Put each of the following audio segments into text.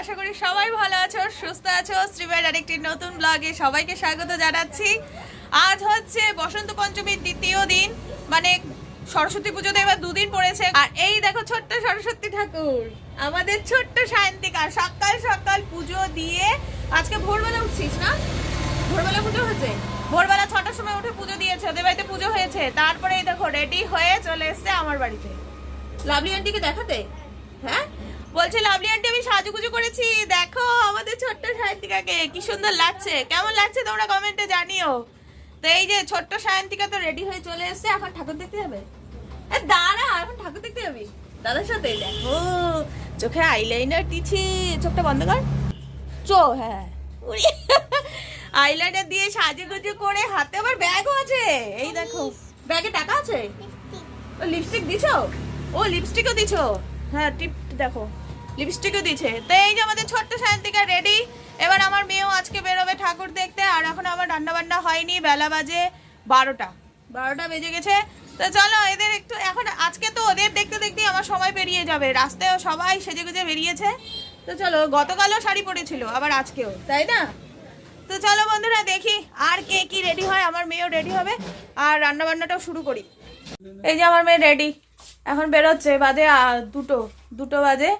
আশা করি সবাই ভালো আছো, সুস্থ আছো। শ্রীবাইয়ের আরেকটি নতুন ব্লগে সবাইকে স্বাগত জানাচ্ছি। আজ হচ্ছে বসন্ত পঞ্চমীর দ্বিতীয় দিন। মানে সরস্বতী পুজোতে এবার দুদিন পড়েছে। আর এই দেখো ছোট্ট সরস্বতী ঠাকুর, আমাদের ছোট্ট সায়ন্তিকা, সকাল সকাল পুজো দিয়ে আজকে ভোরবেলা উঠছিস না? ভোরবেলা পুজো হয়েছে ভোরবেলা ছটার সময় উঠে পুজো দিয়েছে, ওদের বাড়িতে পুজো হয়েছে। তারপরে এই দেখো রেডি হয়ে চলে এসছে আমার বাড়িতে। লাভলি আন্টিকে দেখাতে? হ্যাঁ? বলছে লাভলি আন্টি আমি সাজুগুজু করেছি। দেখো আমাদের ছোট্ট সায়ন্তিকাকে কি সুন্দর লাগছে। কেমন লাগছে তোমরা কমেন্টে জানিও। তো এই যে ছোট্ট সায়ন্তিকা তো রেডি হয়ে চলে এসছে এখন ঠাকুর দেখতে যাবে? দাঁড়া এখন ঠাকুর দেখতে যাবি? দাদার সাথে দেখো চোখে আইলাইনার দিচ্ছি চোখটা বন্ধ কর। চো হ্যাঁ। আইলাইনার দিয়ে সাজুগুজু করে হাতে আবার ব্যাগও আছে। এই দেখো ব্যাগে টাকা আছে? ও লিপস্টিক দিছো? ও লিপস্টিকও দিছো? হ্যাঁ টিপ দেখো। লিপস্টিকও দিছে তো এই যে আমাদের ছোট্ট শান্তিকা রেডি এবার আমার মেয়েও আজকে বেরোবে ঠাকুর দেখতে, আর এখন আমার রান্না বান্না হয়নি, বেলা বাজে বারোটা। বারোটা বেজে গেছে। তো চলো এদের একটু, এখন আজকে তো ওদের দেখতে দেখতেই আমার সময় পেরিয়ে যাবে। রাস্তায়ও সবাই সেজে গুজে বেরিয়েছে। তো চলো, গতকালও শাড়ি পরেছিল, আবার আজকেও, তাই না? তো চলো বন্ধুরা দেখি আর কে কি রেডি হয়, আমার মেয়েও রেডি হবে, আর রান্না বান্নাটাও শুরু করি। এই যে আমার মেয়ে রেডি এখন বেরোচ্ছে, বাজে দুটো দুটো বাজে।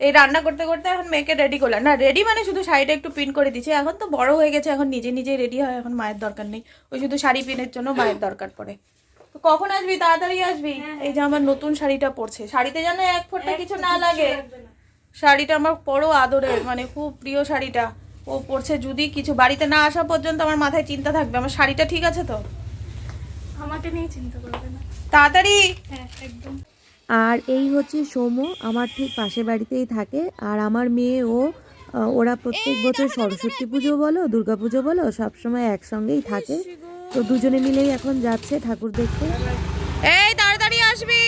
এই রান্না করতে করতে এখন মেয়েকে রেডি করলাম। না রেডি মানে শুধু শাড়িটা একটু পিন করে দিচ্ছি এখন তো বড় হয়ে গেছে এখন নিজে নিজে রেডি হয় এখন মায়ের দরকার নেই। ওই শুধু শাড়ি পিনের জন্য মায়ের দরকার পড়ে। তো কখন আসবি? তাড়াতাড়ি আসবি? এই যে আমার নতুন শাড়িটা পরছে। শাড়িতে যেন এক ফোঁটা কিছু না লাগে। শাড়িটা আমার বড় আদরের মানে খুব প্রিয় শাড়িটা। ও পরছে যদি কিছু। বাড়িতে না আসা পর্যন্ত আমার মাথায় চিন্তা থাকবে। আমার শাড়িটা ঠিক আছে তো? আমাকে নিয়ে চিন্তা করবে না। তাড়াতাড়ি! হ্যাঁ একদম। আর এই হচ্ছে সৌম্য আমার ঠিক পাশের বাড়িতেই থাকে। আর আমার মেয়ে ও ওরা প্রত্যেক বছর সরস্বতী পুজো বলো দুর্গা পুজো বলো সবসময় একসঙ্গেই থাকে। তো দুজনে মিলেই এখন যাচ্ছে ঠাকুর দেখতে। এই তাড়াতাড়ি আসবি।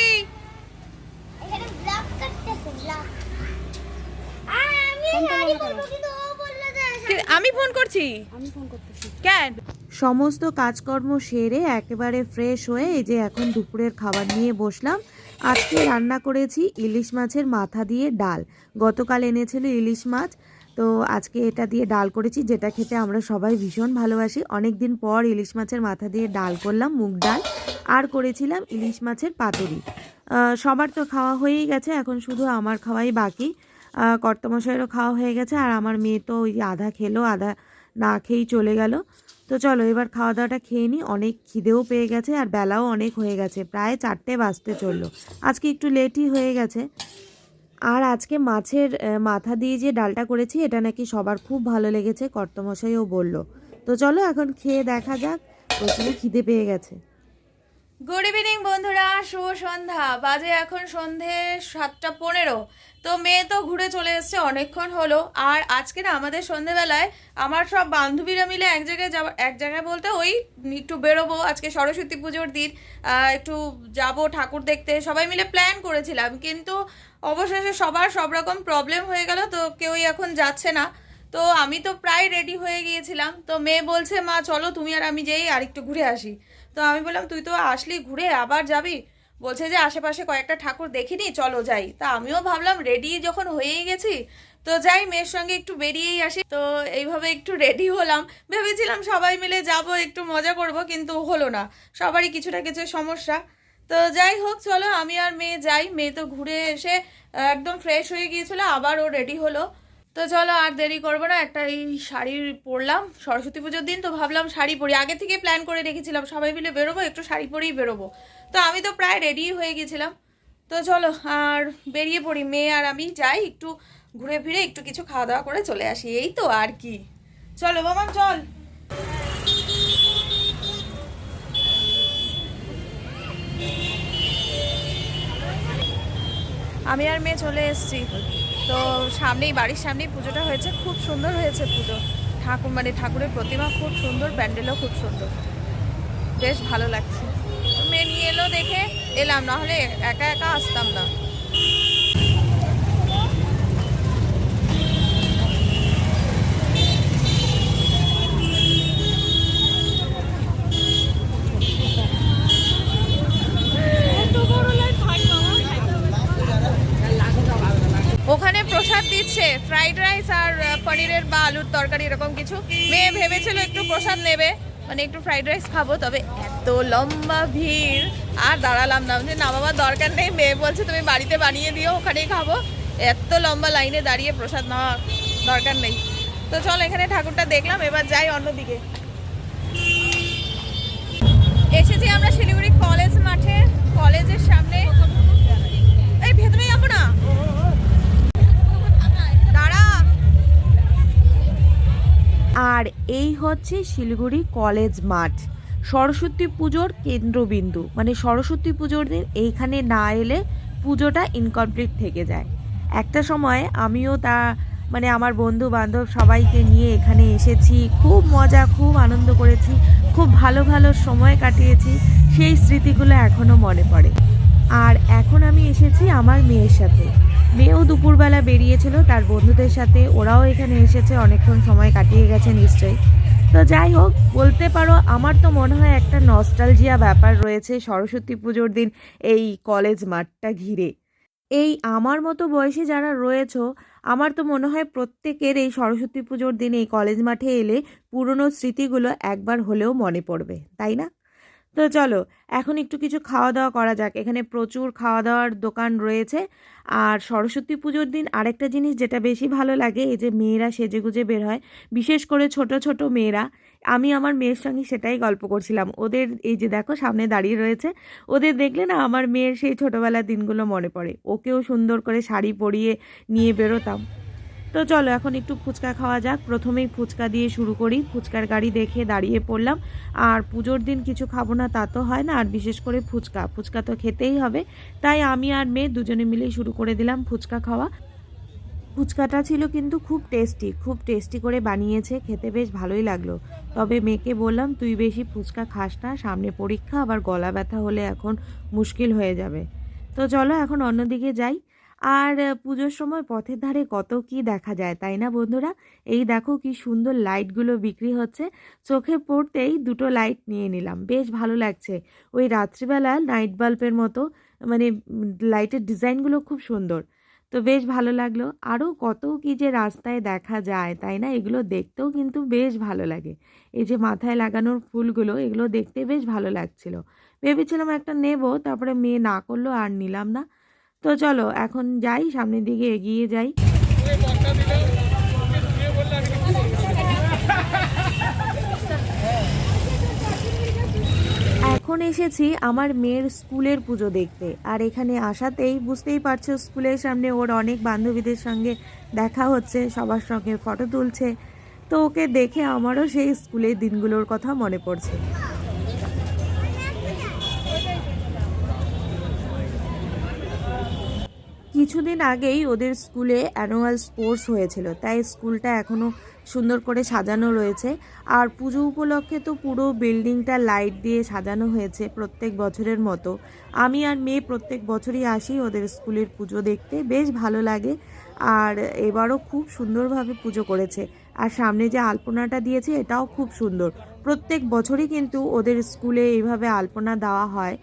আমি শাড়ি পরবো কিন্তু ও বলল যে কি- আমি ফোন করছি? আমি ফোন করতেছি। কেন? সমস্ত কাজকর্ম সেরে একেবারে ফ্রেশ হয়ে এই যে এখন দুপুরের খাবার নিয়ে বসলাম। আজকে রান্না করেছি ইলিশ মাছের মাথা দিয়ে ডাল। গতকাল এনেছিল ইলিশ মাছ, তো আজকে এটা দিয়ে ডাল করেছি, যেটা খেতে আমরা সবাই ভীষণ ভালোবাসি। অনেক দিন পর ইলিশ মাছের মাথা দিয়ে ডাল করলাম, মুগ ডাল, আর করেছিলাম ইলিশ মাছের পাতুরি। সবার তো খাওয়া হয়েই গেছে, এখন শুধু আমার খাওয়াই বাকি। কর্তামশাইয়েরও খাওয়া হয়ে গেছে, আর আমার মেয়ে তো ওই আধা খেলো, আধা না খেয়েই চলে গেল। তো চলো এবার খাওয়া দাওয়াটা খেয়ে নিই অনেক খিদেও পেয়ে গেছে আর বেলাও অনেক হয়ে গেছে। প্রায় চারটে বাজতে চলল। আজকে একটু লেটই হয়ে গেছে। আর আজকে মাছের মাথা দিয়ে যে ডালটা করেছি, এটা নাকি সবার খুব ভালো লেগেছে, কর্তমশাইও বলল। তো চলো এখন খেয়ে দেখা যাক, প্রচুর খিদে পেয়ে গেছে। গুড ইভিনিং বন্ধুরা। শুভ সন্ধ্যা। বাজে এখন সন্ধে সাতটা পনেরো। তো মেয়ে তো ঘুরে চলে এসছে, অনেকক্ষণ হলো। আর আজকে না, আমাদের সন্ধেবেলায় আমার সব বান্ধবীরা মিলে এক জায়গায় যাব এক জায়গায় বলতে ওই একটু বেরোবো। আজকে সরস্বতী পুজোর দিন। একটু যাব ঠাকুর দেখতে। সবাই মিলে প্ল্যান করেছিলাম। কিন্তু অবশেষে সবার সব রকম প্রবলেম হয়ে গেল। তো কেউই এখন যাচ্ছে না। তো আমি তো প্রায় রেডি হয়ে গিয়েছিলাম। তো মেয়ে বলছে, মা, চলো তুমি আর আমি যেই আর একটু ঘুরে আসি। তো আমি বললাম, তুই তো আসলি, ঘুরে আবার যাবি? বলছে যে, আশেপাশে কয়েকটা ঠাকুর দেখিনি, চলো যাই। তা আমিও ভাবলাম রেডি যখন হয়েই গেছি, তো যাই, মেয়ের সঙ্গে একটু বেরিয়েই আসি। তো এইভাবে একটু রেডি হলাম। ভেবেছিলাম সবাই মিলে যাব, একটু মজা করব, কিন্তু হলো না। সবারই কিছু না কিছু সমস্যা। তো যাই হোক, চলো, আমি আর মেয়ে যাই। মেয়ে তো ঘুরে এসে একদম ফ্রেশ হয়ে গিয়েছিল, আবার ও রেডি হলো। তো চলো আর দেরি করব না, একটা এই শাড়ি পরলাম, সরস্বতী পুজোর দিন তো ভাবলাম শাড়ি পরি। আগে থেকে প্ল্যান করে রেখেছিলাম, সবাই মিলে বেরোবো, একটু শাড়ি পরেই বেরোবো। তো আমি তো প্রায় রেডি হয়ে গেছিলাম। তো চলো আর বেরিয়ে পড়ি, মেয়ে আর আমি যাই একটু ঘুরে ফিরে, একটু কিছু খাওয়া দাওয়া করে চলে আসি। এই তো আর কি। চলো বাবা, চল। আমি আর মেয়ে চলে এসেছি। তো সামনেই, বাড়ির সামনেই পুজোটা হয়েছে। খুব সুন্দর হয়েছে পুজো। ঠাকুর মানে ঠাকুরের প্রতিমা খুব সুন্দর, প্যান্ডেলও খুব সুন্দর। বেশ ভালো লাগছে। মেয়ে নিয়ে এলো দেখে এলাম, নাহলে একা একা আসতাম না। ফ্রাইড রাইস আর পনিরের বা আলুর তরকারি এরকম কিছু। মেয়ে ভেবেছিল একটু প্রসাদ নেবে। মানে একটু ফ্রাইড রাইস খাব, তবে এত লম্বা ভিড়, আর দাঁড়ালাম না। যে নামাবার দরকার নেই। মেয়ে বলছে, তুমি বাড়িতে বানিয়ে দিও, ওখানেই খাব। এত লম্বা লাইনে দাঁড়িয়ে প্রসাদ নেওয়া দরকার নেই। তো চল, এখানে ঠাকুরটা দেখলাম, এবার যাই অন্যদিকে। এসেছি আমরা শিলিগুড়ি কলেজ মাঠে। কলেজের সামনে এই ভেতরে যাব না? আর এই হচ্ছে শিলিগুড়ি কলেজ মাঠ। সরস্বতী পুজোর কেন্দ্রবিন্দু। মানে সরস্বতী পুজোর দিন এইখানে না এলে পুজোটা ইনকমপ্লিট থেকে যায়। একটা সময় আমিও তা মানে আমার বন্ধু বান্ধব সবাইকে নিয়ে এখানে এসেছি। খুব মজা, খুব আনন্দ করেছি। খুব ভালো ভালো সময় কাটিয়েছি। সেই স্মৃতিগুলো এখনও মনে পড়ে। আর এখন আমি এসেছি আমার মেয়ের সাথে। মেয়েও দুপুরবেলা বেরিয়েছিল, তার বন্ধুদের সাথে। ওরাও এখানে এসেছে, অনেকক্ষণ সময় কাটিয়ে গেছে নিশ্চয়ই। তো যাই হোক, বলতে পারো, আমার তো মনে হয় একটা নস্টালজিয়া ব্যাপার রয়েছে সরস্বতী পুজোর দিন এই কলেজ মাঠটা ঘিরে। এই আমার মতো বয়সে যারা রয়েছো, আমার তো মনে হয় প্রত্যেকের এই সরস্বতী পুজোর দিন এই কলেজ মাঠে এলে পুরনো স্মৃতিগুলো একবার হলেও মনে পড়বে, তাই না? তো চলো, এখন একটু কিছু খাওয়া দাওয়া করা যাক। এখানে প্রচুর খাওয়া দাওয়ার দোকান রয়েছে। আর সরস্বতী পুজোর দিন আরেকটা জিনিস যেটা বেশি ভালো লাগে, এই যে মেয়েরা সেজেগুজে বের হয়, বিশেষ করে ছোট ছোট মেয়েরা। আমি আমার মেয়ের সঙ্গে সেটাই গল্প করছিলাম। ওদের এই যে দেখো, সামনে দাঁড়িয়ে রয়েছে। ওদের দেখলে না আমার মেয়ের সেই ছোটোবেলার দিনগুলো মনে পড়ে। ওকেও সুন্দর করে শাড়ি পরিয়ে নিয়ে বেরোতাম। তো চলো, এখন একটু ফুচকা খাওয়া যাক। প্রথমেই ফুচকা দিয়ে শুরু করি। ফুচকার গাড়ি দেখে দাঁড়িয়ে পড়লাম। আর পুজোর দিন কিছু খাব না তা তো হয় না, আর বিশেষ করে ফুচকা। ফুচকা তো খেতেই হবে। তাই আমি আর মেয়ে দুজনে মিলেই শুরু করে দিলাম ফুচকা খাওয়া। ফুচকাটা ছিল কিন্তু খুব টেস্টি খুব টেস্টি করে বানিয়েছে, খেতে বেশ ভালোই লাগল। তবে মেয়েকে বললাম, তুই বেশি ফুচকা খাস না, সামনে পরীক্ষা, আবার গলা ব্যথা হলে এখন মুশকিল হয়ে যাবে। তো চলো এখন অন্যদিকে যাই। আর পুজোর সময় পথের ধারে কত কি দেখা যায়, তাই না বন্ধুরা? এই দেখো কি সুন্দর লাইটগুলো বিক্রি হচ্ছে। চোখে পড়তেই দুটো লাইট নিয়ে নিলাম। বেশ ভালো লাগছে। ওই রাত্রিবেলা নাইট বাল্বের মতো মানে লাইটের ডিজাইনগুলো খুব সুন্দর। তো বেশ ভালো লাগল। আরও কত কি যে রাস্তায় দেখা যায়, তাই না? এগুলো দেখতেও কিন্তু বেশ ভালো লাগে। এই যে মাথায় লাগানোর ফুলগুলো, এগুলো দেখতে বেশ ভালো লাগছিল। ভেবেছিলাম একটা নেব, তারপরে মেয়ে না করল আর নিলাম না। তো চলো, এখন যাই, সামনের দিকে এগিয়ে যাই। এখন এসেছি আমার মেয়ের স্কুলের পুজো দেখতে। আর এখানে আসাতেই বুঝতেই পারছ, স্কুলের সামনে ওর অনেক বান্ধবীদের সঙ্গে দেখা হচ্ছে, সবার সঙ্গে ফটো তুলছে। তো ওকে দেখে আমারও সেই স্কুলের দিনগুলোর কথা মনে পড়ছে। কিছুদিন আগেই ওদের স্কুলে অ্যানুয়াল স্পোর্টস হয়েছিল, তাই স্কুলটা এখনও সুন্দর করে সাজানো রয়েছে। আর পুজো উপলক্ষে তো পুরো বিল্ডিংটা লাইট দিয়ে সাজানো হয়েছে প্রত্যেক বছরের মতো। আমি আর মেয়ে প্রত্যেক বছরই আসি ওদের স্কুলের পুজো দেখতে, বেশ ভালো লাগে। আর এবারও খুব সুন্দরভাবে পুজো করেছে। আর সামনে যে আলপনাটা দিয়েছে, এটাও খুব সুন্দর। প্রত্যেক বছরই কিন্তু ওদের স্কুলে এইভাবে আলপনা দেওয়া হয়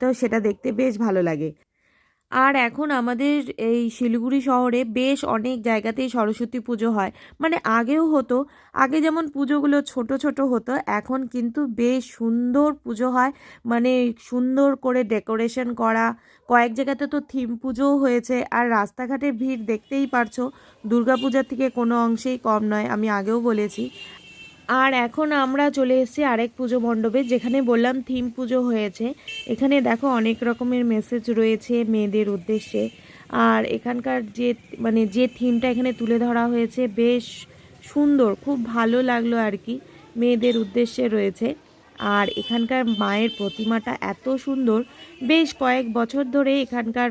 তো সেটা দেখতে বেশ ভালো লাগে। আর এখন আমাদের এই শিলিগুড়ি শহরে বেশ অনেক জায়গাতেই সরস্বতী পুজো হয়। মানে আগেও হতো, আগে যেমন পুজোগুলো ছোট ছোট হতো, এখন কিন্তু বেশ সুন্দর পুজো হয়। মানে সুন্দর করে ডেকোরেশন করা, কয়েক জায়গাতে তো থিম পুজোও হয়েছে আর রাস্তাঘাটের ভিড় দেখতেই পারছ। দুর্গাপূজার থেকে কোনো অংশেই কম নয়, আমি আগেও বলেছি। আর এখন আমরা চলে এসেছি আরেক পুজো মণ্ডপে, যেখানে বললাম থিম পুজো হয়েছে। এখানে দেখো অনেক রকমের মেসেজ রয়েছে মেয়েদের উদ্দেশ্যে। আর এখানকার যে মানে যে থিমটা এখানে তুলে ধরা হয়েছে বেশ সুন্দর, খুব ভালো লাগল আর কি, মেয়েদের উদ্দেশ্যে রয়েছে। আর এখানকার মায়ের প্রতিমাটা এত সুন্দর, বেশ কয়েক বছর ধরে এখানকার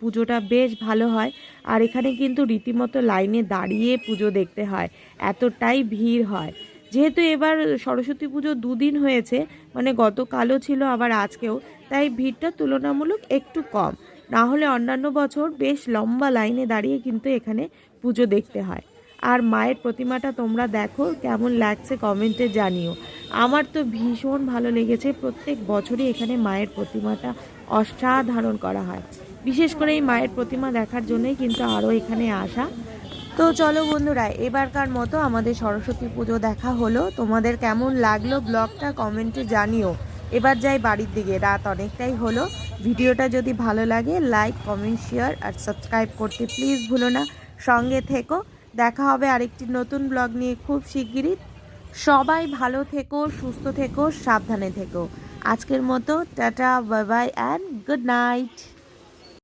পুজোটা বেশ ভালো হয়। আর এখানে কিন্তু রীতিমতো লাইনে দাঁড়িয়ে পুজো দেখতে হয়, এতটাই ভিড় হয়। যেহেতু এবার সরস্বতী পুজো দুদিন হয়েছে মানে গতকালও ছিল, আবার আজকেও, তাই ভিড়টা তুলনামূলক একটু কম। না হলে অন্যান্য বছর বেশ লম্বা লাইনে দাঁড়িয়ে কিন্তু এখানে পুজো দেখতে হয়। আর মায়ের প্রতিমাটা তোমরা দেখো, কেমন লাগছে কমেন্টে জানিও। আমার তো ভীষণ ভালো লেগেছে, প্রত্যেক বছরই এখানে মায়ের প্রতিমাটা অসাধারণ করা হয়। বিশেষ করে এই মায়ের প্রতিমা দেখার জন্যই কিন্তু আরও এখানে আসা। তো চলো বন্ধুরা, এবারকার মতো আমাদের সরস্বতী পুজো দেখা হলো। তোমাদের কেমন লাগল ব্লগটা কমেন্টে জানিও। এবার যাই বাড়ির দিকে, রাত অনেকটাই হলো। ভিডিওটা যদি ভালো লাগে লাইক কমেন্ট শেয়ার আর সাবস্ক্রাইব করতে প্লিজ ভুলো না। সঙ্গে থেকো। দেখা হবে আরেকটি নতুন ব্লগ নিয়ে খুব শিগগিরই। সবাই ভালো থেকো, সুস্থ থেকো, সাবধানে থেকো। আজকের মতো, tata bye bye and good night